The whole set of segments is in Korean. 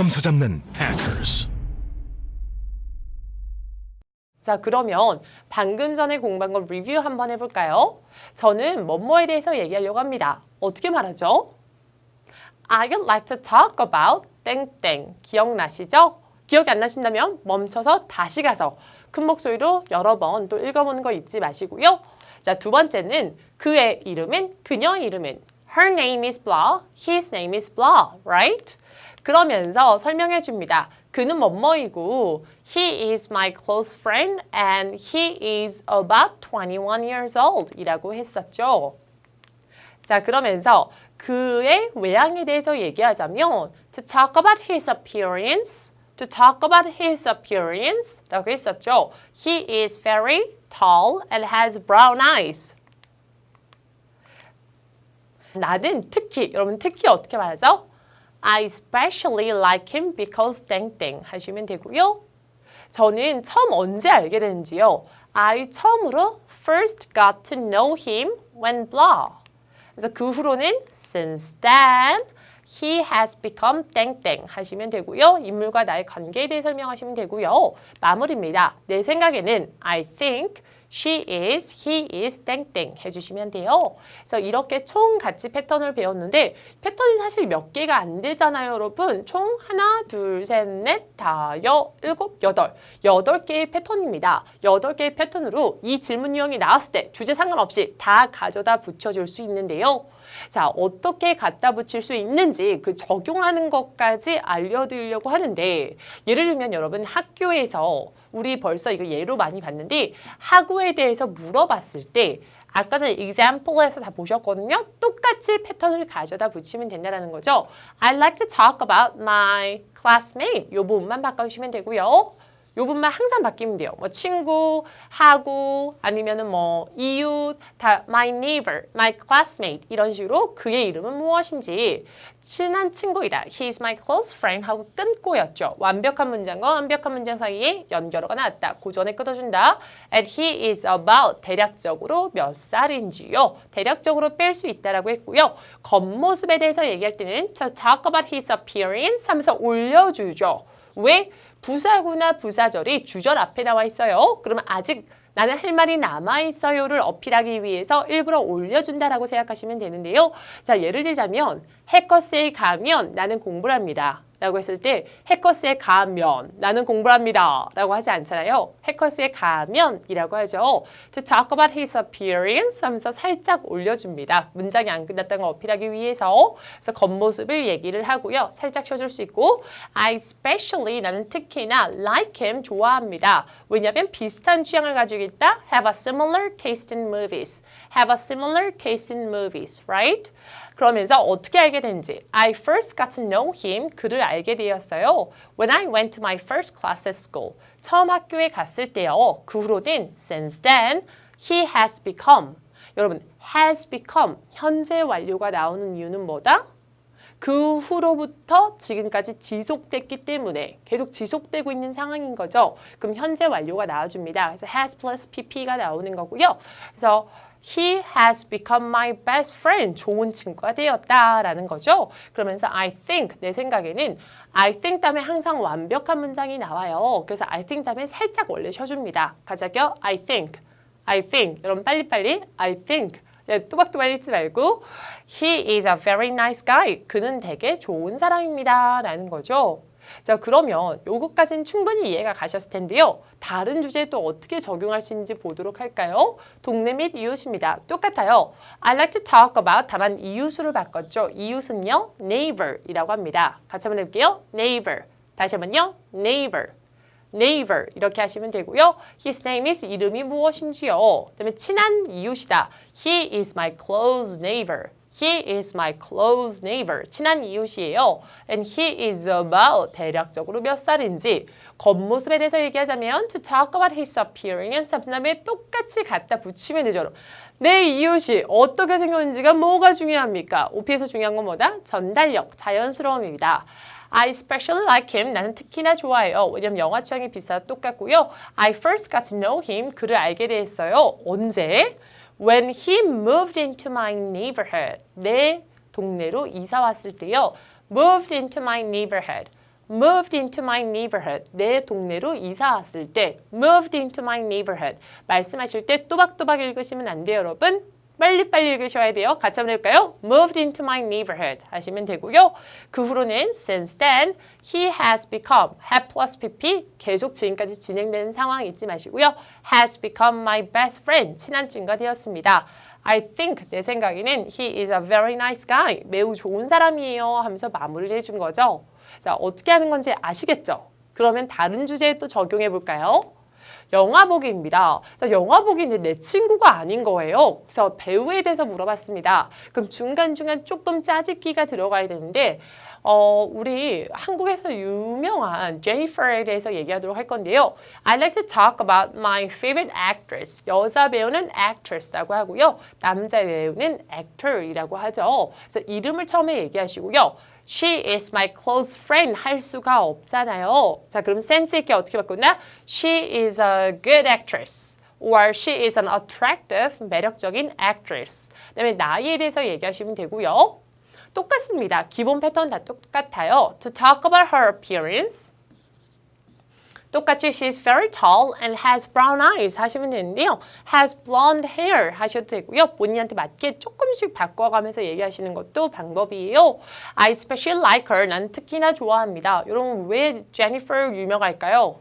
점수 잡는 hackers. 자, 그러면 방금 전에 공부한 걸 리뷰 한번 해볼까요? 저는 뭐뭐에 대해서 얘기하려고 합니다. 어떻게 말하죠? I'd like to talk about 땡땡. 기억나시죠? 기억이 안 나신다면 멈춰서 다시 가서 큰 목소리로 여러 번 또 읽어보는 거 잊지 마시고요. 자, 두 번째는 그의 이름은 그녀 이름은 Her name is blah, his name is blah, right? 그러면서 설명해 줍니다. 그는 뭐뭐이고 he is my close friend and he is about 21 years old 이라고 했었죠. 자, 그러면서 그의 외양에 대해서 얘기하자면 to talk about his appearance, to talk about his appearance 라고 했었죠. He is very tall and has brown eyes. 나는 특히, 여러분 특히 어떻게 말하죠? I especially like him because 땡땡 하시면 되고요. 저는 처음 언제 알게 됐는지요. I 처음으로 first got to know him when blah. 그래서 그 후로는 since then he has become 땡땡 하시면 되고요. 인물과 나의 관계에 대해 설명하시면 되고요. 마무리입니다. 내 생각에는 I think she is, he is 땡땡 해주시면 돼요. 그래서 이렇게 총 같이 패턴을 배웠는데 패턴이 사실 몇 개가 안 되잖아요, 여러분. 총 하나, 둘, 셋, 넷, 다, 여, 일곱, 여덟. 여덟 개의 패턴입니다. 여덟 개의 패턴으로 이 질문 유형이 나왔을 때 주제 상관없이 다 가져다 붙여줄 수 있는데요. 자, 어떻게 갖다 붙일 수 있는지 그 적용하는 것까지 알려드리려고 하는데 예를 들면 여러분 학교에서 우리 벌써 이거 예로 많이 봤는데 학우에 대해서 물어봤을 때 아까 전에 example에서 다 보셨거든요. 똑같이 패턴을 가져다 붙이면 된다는 거죠. I like to talk about my classmate. 요 부분만 바꿔주시면 되고요. 요 부분만 항상 바뀌면 돼요. 뭐 친구, 하고 아니면은 뭐 이웃, 다 my neighbor, my classmate 이런 식으로 그의 이름은 무엇인지 친한 친구이다. He is my close friend 하고 끊고였죠. 완벽한 문장과 완벽한 문장 사이에 연결어가 나왔다. 고전에 끊어준다. And he is about 대략적으로 몇 살인지요. 대략적으로 뺄 수 있다라고 했고요. 겉모습에 대해서 얘기할 때는 to talk about his appearance 하면서 올려주죠. 왜? 부사구나 부사절이 주절 앞에 나와 있어요. 그러면 아직 나는 할 말이 남아 있어요를 어필하기 위해서 일부러 올려준다라고 생각하시면 되는데요. 자, 예를 들자면 해커스에 가면 나는 공부를 합니다. 라고 했을 때 해커스에 가면 나는 공부를 합니다. 라고 하지 않잖아요. 해커스에 가면이라고 하죠. To talk about his appearance 하면서 살짝 올려줍니다. 문장이 안 끝났다는 걸 어필하기 위해서 그래서 겉모습을 얘기를 하고요. 살짝 쉬어줄 수 있고 I especially 나는 특히나 like him 좋아합니다. 왜냐하면 비슷한 취향을 가지고 있다. Have a similar taste in movies. Have a similar taste in movies, right? 그러면서 어떻게 알게 된지 I first got to know him 그를 알게 되었어요. When I went to my first class at school 처음 학교에 갔을 때요. 그 후로는 since then he has become 여러분 has become 현재 완료가 나오는 이유는 뭐다? 그 후로부터 지금까지 지속됐기 때문에 계속 지속되고 있는 상황인 거죠. 그럼 현재 완료가 나와줍니다. 그래서 has plus pp가 나오는 거고요. 그래서 He has become my best friend. 좋은 친구가 되었다라는 거죠. 그러면서 I think 내 생각에는 I think 다음에 항상 완벽한 문장이 나와요. 그래서 I think 다음에 살짝 원래 쉬어줍니다. 가자겨 I think, I think. 여러분 빨리빨리 I think. 네, 뚜박뚜박 읽지 말고 He is a very nice guy. 그는 되게 좋은 사람입니다. 라는 거죠. 자 그러면 요것까지는 충분히 이해가 가셨을 텐데요. 다른 주제에 또 어떻게 적용할 수 있는지 보도록 할까요? 동네 및 이웃입니다. 똑같아요. I like to talk about 다만 이웃으로 바꿨죠. 이웃은요. neighbor이라고 합니다. 같이 한번 해볼게요. neighbor. 다시 한번요. neighbor. neighbor 이렇게 하시면 되고요. His name is 이름이 무엇인지요. 그다음에 친한 이웃이다. He is my close neighbor. He is my close neighbor. 친한 이웃이에요. And he is about 대략적으로 몇 살인지 겉모습에 대해서 얘기하자면 to talk about his appearance 그 다음에 똑같이 갖다 붙이면 되죠. 내 이웃이 어떻게 생겼는지가 뭐가 중요합니까? OP에서 중요한 건 뭐다? 전달력, 자연스러움입니다. I especially like him. 나는 특히나 좋아해요. 왜냐면 영화 취향이 비슷하다 똑같고요. I first got to know him. 그를 알게 됐어요. 언제? When he moved into my neighborhood. 내 동네로 이사 왔을 때요. Moved into my neighborhood. moved into my neighborhood. 내 동네로 이사 왔을 때 moved into my neighborhood. 말씀하실 때 또박또박 읽으시면 안 돼요, 여러분. 빨리빨리 읽으셔야 돼요. 같이 한번 해볼까요? moved into my neighborhood 하시면 되고요. 그 후로는 since then he has become have plus pp 계속 지금까지 진행되는 상황 잊지 마시고요. has become my best friend 친한 친구가 되었습니다. I think 내 생각에는 he is a very nice guy 매우 좋은 사람이에요 하면서 마무리를 해준 거죠. 자 어떻게 하는 건지 아시겠죠? 그러면 다른 주제에 또 적용해 볼까요? 영화 보기입니다. 자, 영화 보기는 내 친구가 아닌 거예요. 그래서 배우에 대해서 물어봤습니다. 그럼 중간중간 조금 짜집기가 들어가야 되는데 어, 우리 한국에서 유명한 제니퍼에 대해서 얘기하도록 할 건데요. I like to talk about my favorite actress. 여자 배우는 actress라고 하고요. 남자 배우는 actor이라고 하죠. 그래서 이름을 처음에 얘기하시고요. She is my close friend 할 수가 없잖아요. 자, 그럼 센스 있게 어떻게 바꾸나? She is a good actress. or she is an attractive, 매력적인 actress. 그 다음에 나이에 대해서 얘기하시면 되고요. 똑같습니다. 기본 패턴 다 똑같아요. To talk about her appearance. 똑같이 she's very tall and has brown eyes 하시면 되는데요. has blonde hair 하셔도 되고요. 본인한테 맞게 조금씩 바꿔가면서 얘기하시는 것도 방법이에요. I especially like her. 난 특히나 좋아합니다. 여러분 왜 제니퍼 유명할까요?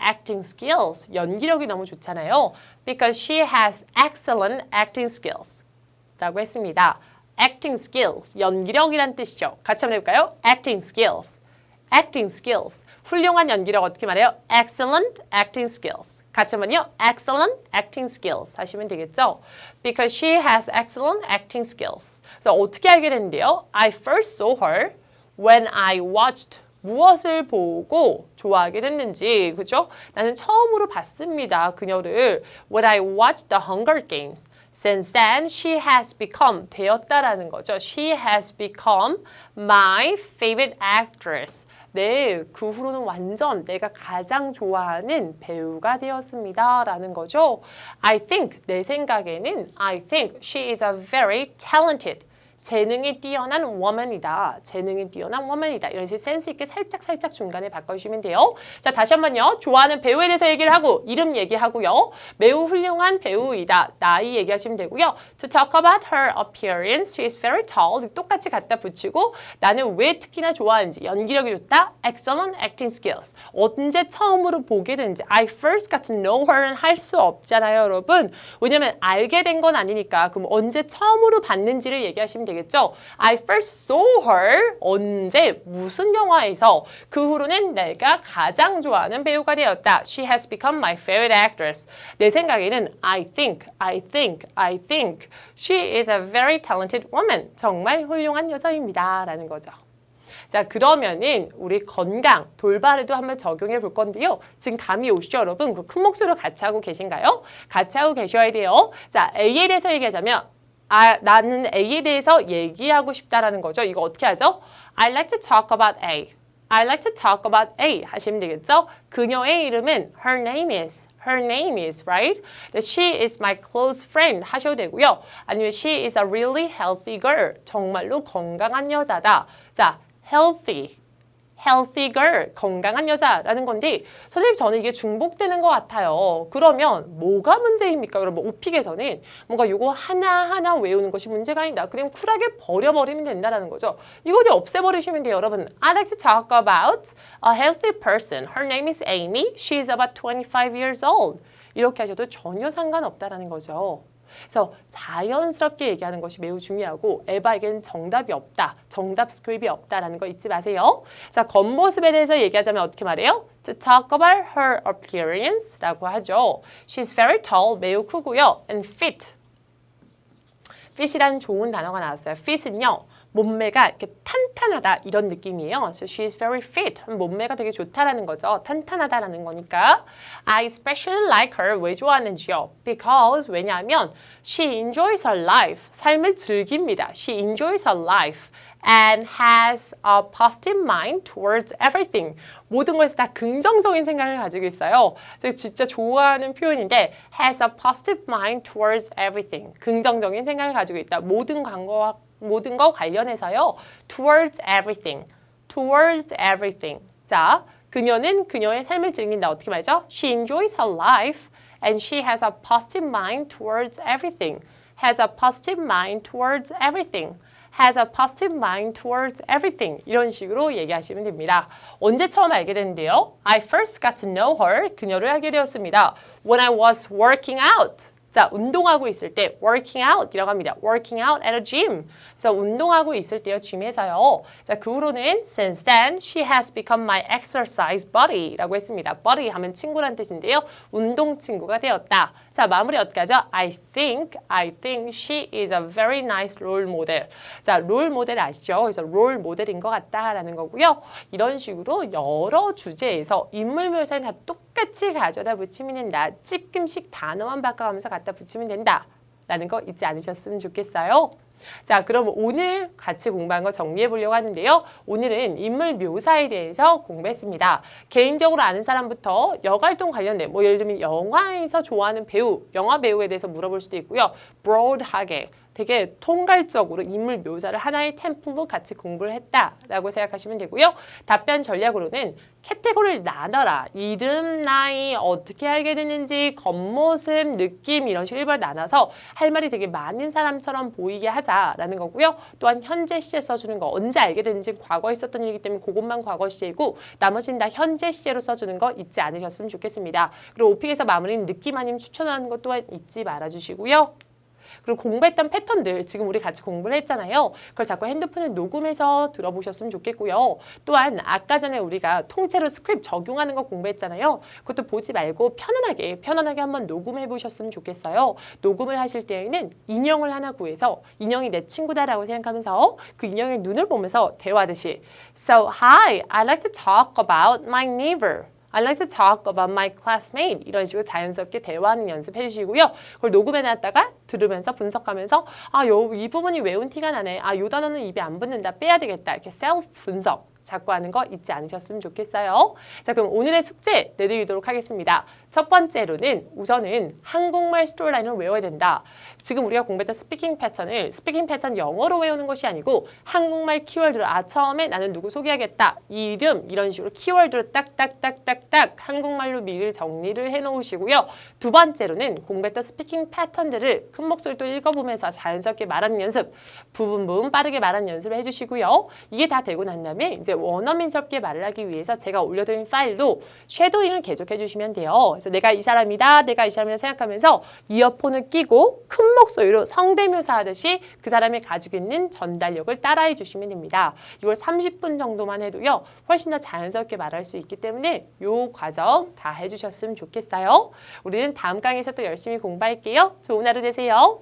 acting skills. 연기력이 너무 좋잖아요. Because she has excellent acting skills. 라고 했습니다. acting skills. 연기력이란 뜻이죠. 같이 한번 해볼까요? acting skills. acting skills. 훌륭한 연기력 어떻게 말해요? excellent acting skills. 같이 한번요. excellent acting skills 하시면 되겠죠? Because she has excellent acting skills. 그래서 어떻게 알게 됐는데요? I first saw her when I watched 무엇을 보고 좋아하게 됐는지 그죠? 나는 처음으로 봤습니다. 그녀를 when I watched the Hunger Games. Since then, she has become 되었다라는 거죠. She has become my favorite actress. 네, 그 후로는 완전 내가 가장 좋아하는 배우가 되었습니다. 라는 거죠. I think, 내 생각에는 I think she is a very talented 재능이 뛰어난 woman이다. 재능이 뛰어난 woman이다. 이런 식으로 센스 있게 살짝 살짝 중간에 바꿔주시면 돼요. 자 다시 한번요. 좋아하는 배우에 대해서 얘기를 하고 이름 얘기하고요. 매우 훌륭한 배우이다. 나이 얘기하시면 되고요. To talk about her appearance, she is very tall. 똑같이 갖다 붙이고 나는 왜 특히나 좋아하는지 연기력이 좋다. Excellent acting skills. 언제 처음으로 보게 되는지 I first got to know her는 할 수 없잖아요, 여러분. 왜냐면 알게 된 건 아니니까 그럼 언제 처음으로 봤는지를 얘기하시면 되겠죠. 되겠죠? I first saw her 언제 무슨 영화에서 그 후로는 내가 가장 좋아하는 배우가 되었다. She has become my favorite actress. 내 생각에는 I think, I think, I think she is a very talented woman. 정말 훌륭한 여자입니다. 라는 거죠. 자 그러면은 우리 건강 돌발에도 한번 적용해 볼 건데요. 지금 감이 오시죠 여러분? 그 큰 목소리로 같이 하고 계신가요? 같이 하고 계셔야 돼요. 자 대해서 얘기하자면 아, 나는 A에 대해서 얘기하고 싶다라는 거죠. 이거 어떻게 하죠? I like to talk about A. I like to talk about A 하시면 되겠죠? 그녀의 이름은 her name is. Her name is, right? She is my close friend 하셔도 되고요. 아니면 she is a really healthy girl. 정말로 건강한 여자다. 자, healthy. Healthy girl, 건강한 여자라는 건데 선생님 저는 이게 중복되는 것 같아요. 그러면 뭐가 문제입니까? 여러분 오픽에서는 뭔가 이거 하나하나 외우는 것이 문제가 아니다. 그냥 쿨하게 버려버리면 된다는 거죠. 이거 그냥 없애버리시면 돼요. 여러분 I like to talk about a healthy person. Her name is Amy. She is about 25 years old. 이렇게 하셔도 전혀 상관없다라는 거죠. 그래서 자연스럽게 얘기하는 것이 매우 중요하고 에바에게는 정답이 없다. 정답 스크립이 없다라는 거 잊지 마세요. 자, 겉모습에 대해서 얘기하자면 어떻게 말해요? To talk about her appearance라고 하죠. She's very tall, 매우 크고요. And fit. fit이라는 좋은 단어가 나왔어요. fit은요. 몸매가 이렇게 탄탄하다 이런 느낌이에요. So she's very fit. 몸매가 되게 좋다라는 거죠. 탄탄하다라는 거니까. I especially like her. 왜 좋아하는지요? Because 왜냐하면 she enjoys her life. 삶을 즐깁니다. She enjoys her life. and has a positive mind towards everything. 모든 것에 다 긍정적인 생각을 가지고 있어요. 제가 진짜 좋아하는 표현인데 has a positive mind towards everything. 긍정적인 생각을 가지고 있다. 모든 광고와 모든 거 관련해서요. towards everything. towards everything. 자, 그녀는 그녀의 삶을 즐긴다. 어떻게 말이죠? She enjoys her life and she has a positive mind towards everything. Has a positive mind towards everything. Has a positive mind towards everything. 이런 식으로 얘기하시면 됩니다. 언제 처음 알게 됐는데요? I first got to know her. 그녀를 알게 되었습니다. When I was working out. 자, 운동하고 있을 때 working out이라고 합니다. working out at a gym. 그래서 운동하고 있을 때요, gym에서요. 자, 그 후로는 since then she has become my exercise buddy라고 했습니다. buddy 하면 친구란 뜻인데요. 운동 친구가 되었다. 자, 마무리 어떻게 하죠? I think, I think she is a very nice role model. 자, 롤 모델 아시죠? 그래서 롤 모델인 것 같다라는 거고요. 이런 식으로 여러 주제에서 인물 묘사를 다 똑같이 가져다 붙이면 된다. 조금씩 단어만 바꿔가면서 갖다 붙이면 된다. 라는 거 잊지 않으셨으면 좋겠어요. 자, 그럼 오늘 같이 공부한 거 정리해 보려고 하는데요. 오늘은 인물 묘사에 대해서 공부했습니다. 개인적으로 아는 사람부터 여활동 관련된, 뭐 예를 들면 영화에서 좋아하는 배우, 영화 배우에 대해서 물어볼 수도 있고요. broad하게 되게 통괄적으로 인물 묘사를 하나의 템플로 같이 공부를 했다라고 생각하시면 되고요. 답변 전략으로는 카테고리를 나눠라. 이름, 나이, 어떻게 알게 됐는지, 겉모습, 느낌 이런 식으로 일부러 나눠서 할 말이 되게 많은 사람처럼 보이게 하자라는 거고요. 또한 현재 시제 써주는 거 언제 알게 됐는지 과거에 있었던 일이기 때문에 그것만 과거 시제이고 나머지는 다 현재 시제로 써주는 거 잊지 않으셨으면 좋겠습니다. 그리고 오픽에서 마무리는 느낌 아니면 추천하는 것 또한 잊지 말아주시고요. 그리고 공부했던 패턴들 지금 우리 같이 공부를 했잖아요. 그걸 자꾸 핸드폰에 녹음해서 들어보셨으면 좋겠고요. 또한 아까 전에 우리가 통째로 스크립트 적용하는 거 공부했잖아요. 그것도 보지 말고 편안하게 편안하게 한번 녹음해 보셨으면 좋겠어요. 녹음을 하실 때에는 인형을 하나 구해서 인형이 내 친구다라고 생각하면서 그 인형의 눈을 보면서 대화하듯이 So hi, I like to talk about my neighbor. I like to talk about my classmate. 이런 식으로 자연스럽게 대화하는 연습해 주시고요. 그걸 녹음해 놨다가 들으면서 분석하면서 아, 요, 이 부분이 외운 티가 나네. 아, 요 단어는 입에 안 붙는다. 빼야 되겠다. 이렇게 셀프 분석. 자꾸 하는 거 잊지 않으셨으면 좋겠어요. 자, 그럼 오늘의 숙제 내드리도록 하겠습니다. 첫 번째로는 우선은 한국말 스토리라인을 외워야 된다. 지금 우리가 공부했던 스피킹 패턴을 스피킹 패턴 영어로 외우는 것이 아니고 한국말 키워드로 아 처음에 나는 누구 소개하겠다 이름 이런 식으로 키워드로 딱딱딱딱딱 한국말로 미리 정리를 해놓으시고요. 두 번째로는 공부했던 스피킹 패턴들을 큰 목소리로 읽어보면서 자연스럽게 말하는 연습 부분 부분 빠르게 말하는 연습을 해주시고요. 이게 다 되고 난 다음에 이제 원어민스럽게 말을 하기 위해서 제가 올려드린 파일로 쉐도잉을 계속해 주시면 돼요. 그래서 내가 이 사람이다, 내가 이 사람이다 생각하면서 이어폰을 끼고 큰 목소리로 성대묘사 하듯이 그 사람이 가지고 있는 전달력을 따라해 주시면 됩니다. 이걸 30분 정도만 해도요, 훨씬 더 자연스럽게 말할 수 있기 때문에 이 과정 다 해주셨으면 좋겠어요. 우리는 다음 강의에서 또 열심히 공부할게요. 좋은 하루 되세요.